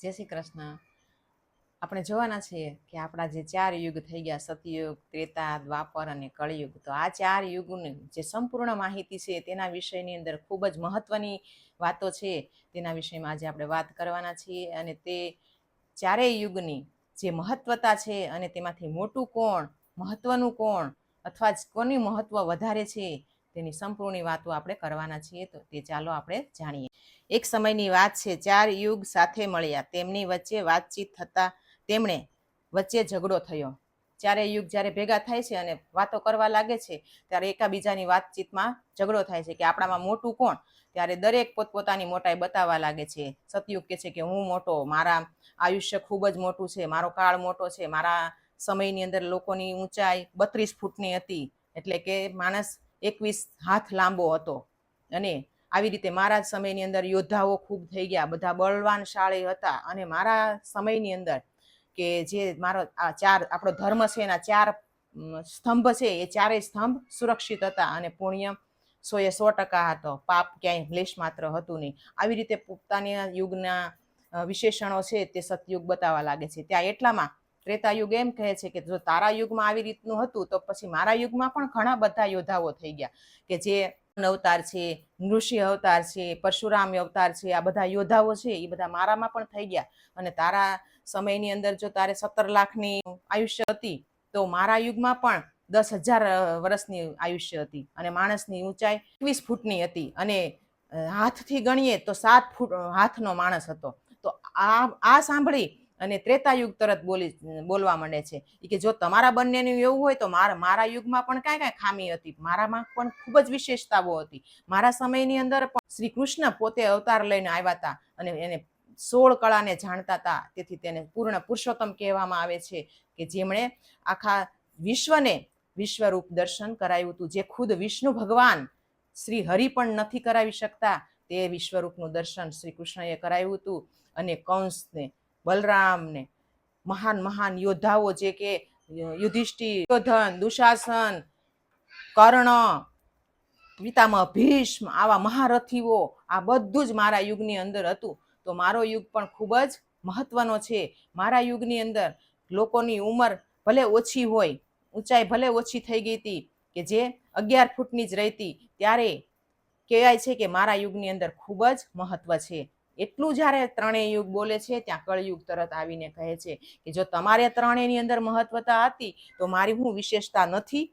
જય શ્રી કૃષ્ણ. આપણે જોવાના છીએ કે આપણા જે ચાર યુગ થઈ ગયા, સતયુગ ત્રેતા દ્વાપર અને કળિયુગ. તો આ ચાર યુગની જે સંપૂર્ણ માહિતી છે તેના વિષયની અંદર ખૂબ જ મહત્વની વાતો છે. તેના વિષયમાં આજે આપણે વાત કરવાના છીએ અને તે ચારેય યુગની જે મહત્વતા છે અને તેમાંથી મોટું કોણ, મહત્વનું કોણ અથવા જ કોની મહત્વ વધારે છે તેની સંપૂર્ણ વાતો આપણે કરવાના છીએ. તો તે ચાલો આપણે જાણીએ. એક સમયની વાત છે, ચાર યુગ સાથે મળ્યા. તેમની વચ્ચે વાતચીત થતા તેમણે વચ્ચે ઝઘડો થયો. ચારે યુગ જ્યારે ભેગા થાય છે અને વાતો કરવા લાગે છે, ત્યારે એકાબીજાની વાતચીતમાં ઝઘડો થાય છે કે આપણામાં મોટું કોણ? ત્યારે દરેક પોતપોતાની મોટાઈ બતાવવા લાગે છે. સતયુગ કે છે કે હું મોટો, મારા આયુષ્ય ખૂબ જ મોટું છે, મારો કાળ મોટો છે, મારા સમયની અંદર લોકોની ઊંચાઈ બત્રીસ ફૂટની હતી. એટલે કે માણસ એકવીસ હાથ લાંબો હતો. અને આવી રીતે મારા સમયની અંદર યોદ્ધાઓ ખૂબ થઈ ગયા. બધા બળવાનશાળી હતા અને મારા સમયની અંદર કે જે મારો આ ચાર, આપણો ધર્મ છે એના ચાર સ્તંભ છે એ ચારેય સ્તંભ સુરક્ષિત હતા અને પુણ્ય સો એ સો ટકા હતો. પાપ ક્યાંય લેશ માત્ર હતું નહીં. આવી રીતે પોતાની યુગના વિશેષણો છે તે સતયુગ બતાવવા લાગે છે. ત્યાં એટલામાં ત્રેતા યુગ એમ કહે છે કે જો તારા યુગમાં આવી રીતનું હતું તો પછી મારા યુગમાં પણ ઘણા બધા યોદ્ધાઓ થઈ ગયા કે જે અવતાર છે નૃષિ અવતાર છે, પરશુરામ અવતાર છે, આ બધા યોદ્ધાઓ છે એ બધા મારામાં પણ થઈ ગયા. અને તારા સમયની અંદર જો તારે સત્તર લાખની આયુષ્ય હતી, તો મારા યુગમાં પણ દસ હજાર વર્ષની આયુષ્ય હતી. અને માણસની ઊંચાઈ એકવીસ ફૂટની હતી. અને હાથથી ગણીએ તો સાત ફૂટ હાથનો માણસ હતો. તો આ આ સાંભળી અને ત્રેતાયુગ તરત બોલી, બોલવા માંડે છે. કે જો તમારા બંનેનું એવું હોય તો મારા મારા યુગમાં પણ કાંઈ કાંઈ ખામી હતી. મારામાં પણ ખૂબ જ વિશેષતાઓ હતી. મારા સમયની અંદર પણ શ્રી કૃષ્ણ પોતે અવતાર લઈને આવ્યા હતા અને એને સોળ કળાને જાણતા હતા. તેથી તેને પૂર્ણ પુરુષોત્તમ કહેવામાં આવે છે કે જેમણે આખા વિશ્વને વિશ્વરૂપ દર્શન કરાવ્યું હતું. જે ખુદ વિષ્ણુ ભગવાન શ્રી હરિ પણ નથી કરાવી શકતા. તે વિશ્વરૂપનું દર્શન શ્રી કૃષ્ણએ કરાવ્યું હતું અને કંસને બલરામને. મહાન મહાન યોદ્ધાઓ જે કે, યુધિષ્ઠિર દુર્યોધન દુશાસન, કર્ણ, પિતામહ ભીષ્મ, આવા મહારથીઓ, આ બધું જ મારા યુગની અંદર હતું. તો મારો યુગ પણ ખૂબ જ મહત્વનો છે. મારા યુગની અંદર લોકોની ઉંમર ભલે ઓછી હોય, ઊંચાઈ ભલે ઓછી થઈ ગઈ હતી કે જે અગિયાર ફૂટની જ રહેતી, ત્યારે કહેવાય છે કે મારા યુગની અંદર ખૂબ જ મહત્વ છે. એટલું જ્યારે ત્રણેય યુગ બોલે છે, ત્યાં કળયુગ તરત આવીને કહે છે કે જો તમારે ત્રણેયની અંદર મહત્વતા હતી, તો મારી હું વિશેષતા નથી?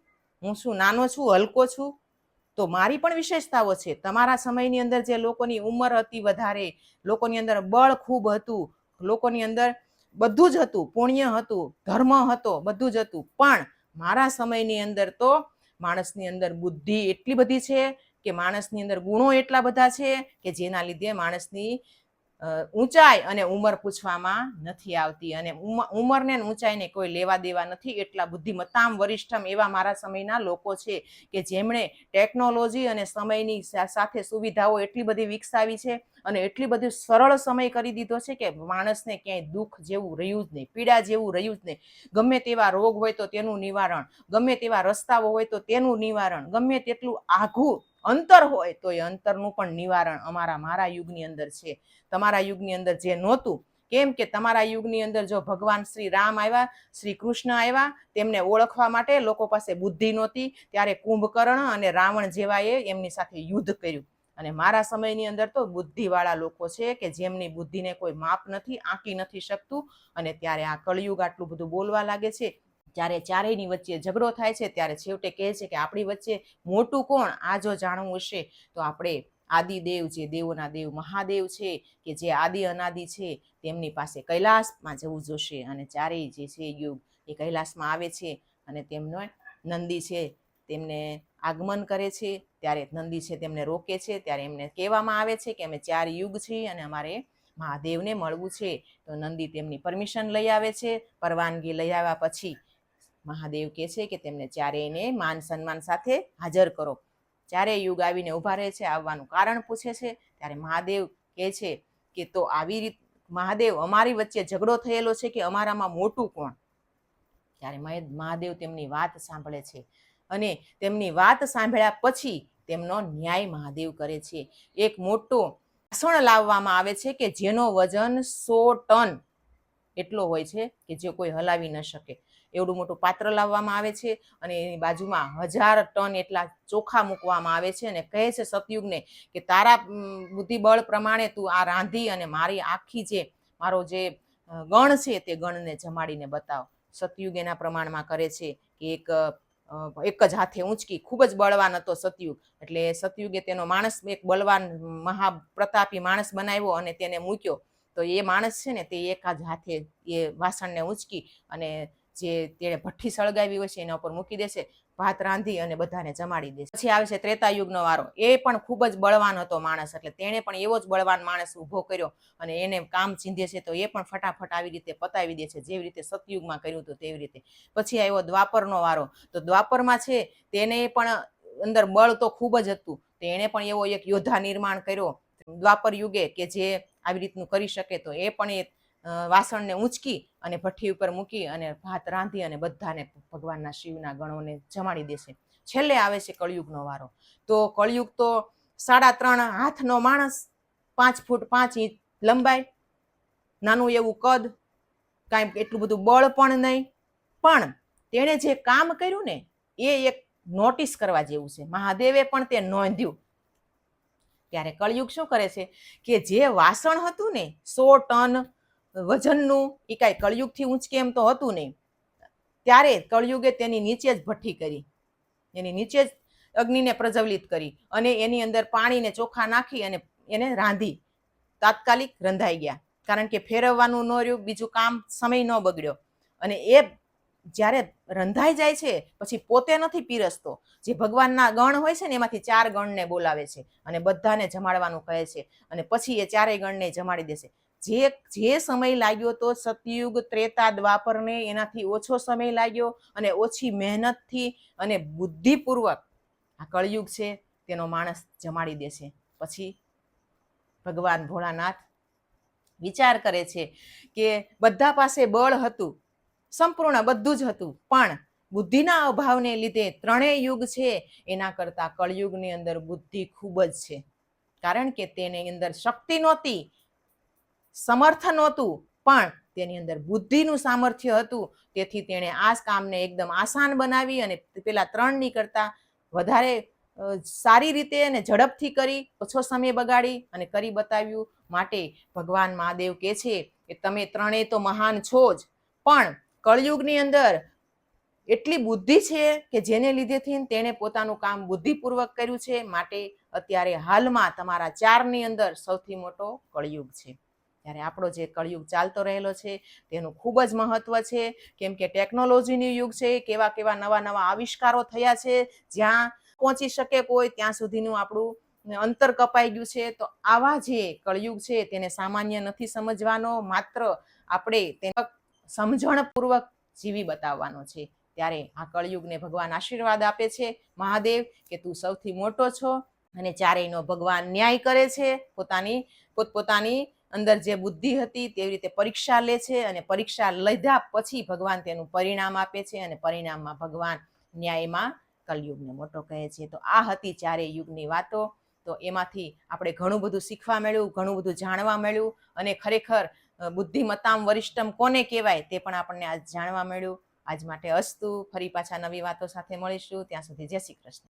હું શું નાનો છું, હલકો છું? તો મારી પણ વિશેષતાઓ છે. તમારા સમયની અંદર જે લોકોની ઉંમર હતી વધારે, લોકોની અંદર બળ ખૂબ હતું, લોકોની અંદર બધું જ હતું, પુણ્ય હતું, ધર્મ હતો, બધું જ હતું. પણ મારા સમયની અંદર તો માણસની અંદર બુદ્ધિ એટલી બધી છે કે માણસની અંદર ગુણો એટલા બધા છે કે જેના લીધે માણસની ઊંચાઈ અને ઉંમર પૂછવામાં નથી આવતી અને ઉંમરને ઊંચાઈને કોઈ લેવા દેવા નથી એટલા બુદ્ધિમત્તામ, વરિષ્ઠમ એવા મારા સમયના લોકો છે કે જેમણે ટેકનોલોજી અને સમયની સાથે સુવિધાઓ એટલી બધી વિકસાવી છે અને એટલી બધી સરળ સમય કરી દીધો છે કે માણસને ક્યાંય દુઃખ જેવું રહ્યું જ નહીં, પીડા જેવું રહ્યું જ નહીં. ગમે તેવા રોગ હોય તો તેનું નિવારણ, ગમે તેવા રસ્તાઓ હોય તો તેનું નિવારણ, ગમે તેટલું આઘું અંતર હોય તો એ અંતરનું પણ નિવારણ અમારા મારા યુગની અંદર છે. તમારા યુગની અંદર જે નહોતું, કેમ કે તમારા યુગની અંદર જો ભગવાન શ્રી રામ આવ્યા, શ્રી કૃષ્ણ આવ્યા, તેમને ઓળખવા માટે લોકો પાસે બુદ્ધિ નહોતી, ત્યારે કુંભકર્ણ અને રાવણ જેવાએ એમની સાથે યુદ્ધ કર્યું. અને મારા સમયની અંદર તો બુદ્ધિવાળા લોકો છે કે જેમની બુદ્ધિને કોઈ માપ નથી, આંકી નથી શકતું, અને ત્યારે આ કળિયુગ આટલું બધું બોલવા લાગે છે જ્યારે ચારેયની વચ્ચે ઝઘડો થાય છે, ત્યારે છેવટે કહે છે કે આપણી વચ્ચે મોટું કોણ? આ જો જાણવું હશે, તો આપણે આદિદેવ જે દેવોના દેવ મહાદેવ છે, કે જે આદિ અનાદિ છે, તેમની પાસે કૈલાસમાં જવું જોશે. અને ચારેય જે છે યુગ એ કૈલાસમાં આવે છે અને તેમનો નંદી છે, તેમને આગમન કરે છે. ત્યારે નંદી છે, તેમને રોકે છે. ત્યારે એમને કહેવામાં આવે છે કે અમે ચાર યુગ છીએ અને અમારે મહાદેવને મળવું છે. તો નંદી તેમની પરમિશન લઈ આવે છે. પરવાનગી લઈ આવ્યા પછી મહાદેવ કહે છે કે તેમને ચારેયને માન સન્માન સાથે હાજર કરો. જ્યારે યુગ આવીને ઊભા રહે છે, આવવાનું કારણ પૂછે છે, ત્યારે મહાદેવ કહે છે કે તો આવી રીત, મહાદેવ અમારી વચ્ચે ઝઘડો થયેલો છે કે અમારામાં મોટું કોણ? ત્યારે મહે- મહાદેવ તેમની વાત સાંભળે છે અને તેમની વાત સાંભળ્યા પછી તેમનો ન્યાય મહાદેવ કરે છે. એક મોટો વાસણ લાવવામાં આવે છે કે જેનો વજન સો ટન એટલો હોય છે કે જે કોઈ હલાવી ન શકે. એવડું મોટું પાત્ર લાવવામાં આવે છે અને એની બાજુમાં હજાર ટન એટલા ચોખા મૂકવામાં આવે છે અને કહે છે સતયુગને કે તારા બુદ્ધિબળ પ્રમાણે તું આ રાંધી અને મારી આખી જે, મારો જે ગણ છે તે ગણને જમાડીને બતાવ. સતયુગ એના પ્રમાણમાં કરે છે કે એક એક જ હાથે ઊંચકી, ખૂબ જ બળવાન હતો સતયુગ. એટલે સતયુગે તેનો માણસ, એક બળવાન મહાપ્રતાપી માણસ બનાવ્યો અને તેને મૂક્યો. તો એ માણસ છે ને તે એક જ હાથે એ વાસણને ઊંચકી અને જે તેણે ભઠ્ઠી સળગાવી હોય છે, એના ઉપર મૂકી દેશે, ભાત રાંધી અને બધાને જમાડી દેશે. પછી આવે છે ત્રેતા વારો. એ પણ ખૂબ જ બળવાન હતો માણસ, એટલે તેણે પણ એવો જ બળવાન માણસ ઊભો કર્યો અને એને કામ ચીંધે છે તો એ પણ ફટાફટ આવી રીતે પતાવી દે છે, જેવી રીતે સતયુગમાં કર્યું હતું તેવી રીતે. પછી આવ્યો દ્વાપરનો વારો. તો દ્વાપરમાં છે તેને પણ અંદર બળ તો ખૂબ જ હતું. તેણે પણ એવો એક યોદ્ધા નિર્માણ કર્યો. દ્વાપર યુગે કે જે આવી રીતનું કરી શકે તો એ પણ એ વાસણને ઊંચકી અને ભઠ્ઠી ઉપર મૂકી અને ભાત રાંધી અને બધાને ભગવાનના શિવના ગણોને જમાડી દેશે. છેલ્લે આવે છે કળિયુગનો વારો. તો કળિયુગ તો સાડા ત્રણ હાથનો માણસ, પાંચ ફૂટ પાંચ ઇંચ લંબાઈ, નાનું એવું કદ, કાંઈ એટલું બધું બળ પણ નહીં. પણ તેણે જે કામ કર્યું ને, એ એક નોટિસ કરવા જેવું છે. મહાદેવે પણ તે નોંધ્યું. ત્યારે કળિયુગ શું કરે છે? કે જે વાસણ હતું ને, સો ટન વજનનું એ કાંઈ કળિયુગથી ઊંચકે એમ તો હતું નહીં. ત્યારે કળિયુગે તેની નીચે જ ભઠ્ઠી કરી. એની નીચે જ અગ્નિને પ્રજ્વલિત કરી અને એની અંદર પાણીને ચોખા નાખી અને એને રાંધી. તાત્કાલિક રંધાઈ ગયા. કારણ કે ફેરવવાનું ન રહ્યું, બીજું કામ સમય ન બગડ્યો. અને એ જ્યારે રંધાઈ જાય છે, પછી પોતે નથી પીરસતો. જે ભગવાનના ગણ હોય છે ને, એમાંથી ચાર ગણને બોલાવે છે અને બધાને જમાડવાનું કહે છે. અને પછી એ ચારેય ગણને જમાડી દેશે. જે જે સમય લાગ્યો તો સતયુગ, ત્રેતા, દ્વાપરને એનાથી ઓછો સમય લાગ્યો અને ઓછી મહેનતથી અને બુદ્ધિપૂર્વક આ કળયુગ છે તેનો માણસ જમાડી દેશે પછી ભગવાન ભોળાનાથ વિચાર કરે છે કે બધા પાસે બળ હતું, સંપૂર્ણ બધું જ હતું, પણ બુદ્ધિના અભાવને લીધે ત્રણેય યુગ છે એના કરતાં કળયુગની અંદર બુદ્ધિ ખૂબ જ છે. કારણ કે તેની અંદર શક્તિ નહોતી સમર્થ નહોતું, પણ તેની અંદર બુદ્ધિનું સામર્થ્ય હતું. તેથી તેણે આ કામને એકદમ આસાન બનાવી અને પેલા ત્રણની કરતાં વધારે સારી રીતે અને ઝડપથી કરી, ઓછો સમય બગાડી અને કરી બતાવ્યું માટે ભગવાન મહાદેવ કહે છે કે તમે ત્રણેય તો મહાન છો જ, પણ કળયુગની અંદર એટલી બુદ્ધિ છે કે જેને લીધેથી તેણે પોતાનું કામ બુદ્ધિપૂર્વક કર્યું છે, માટે અત્યારે હાલમાં તમારા ચારની અંદર સૌથી મોટો કળયુગ છે. ત્યારે આપણો જે કળયુગ ચાલતો રહેલો છે, તેનું ખૂબ જ મહત્વ છે. કેમ કે ટેકનોલોજીનું યુગ છે, કેવા કેવા નવા નવા આવિષ્કારો થયા છે, જ્યાં પહોંચી શકે કોઈ, ત્યાં સુધીનું આપણું અંતર કપાઈ ગયું છે. તો આવા જે કળયુગ છે, તેને સામાન્ય નથી સમજવાનો, માત્ર આપણે તેને સમજણપૂર્વક જીવી બતાવવાનો છે. ત્યારે આ કળયુગને ભગવાન આશીર્વાદ આપે છે. મહાદેવ, કે તું સૌથી મોટો છો? અને ચારેયનો ભગવાન ન્યાય કરે છે. પોતાની, પોતપોતાની અંદર જે બુદ્ધિ હતી તેવી રીતે પરીક્ષા લે છે અને પરીક્ષા લીધા પછી ભગવાન તેનું પરિણામ આપે છે અને પરિણામમાં ભગવાન ન્યાયમાં કલયુગને મોટો કહે છે. તો આ હતી ચારેય યુગની વાતો. તો એમાંથી આપણે ઘણું બધું શીખવા મળ્યું, ઘણું બધું જાણવા મળ્યું અને ખરેખર બુદ્ધિમત્તામ વરિષ્ઠમ કોને કહેવાય તે પણ આપણને આજ જાણવા મળ્યું. આજ માટે અસ્તુ. ફરી પાછા નવી વાતો સાથે મળીશું. ત્યાં સુધી જય શ્રી કૃષ્ણ.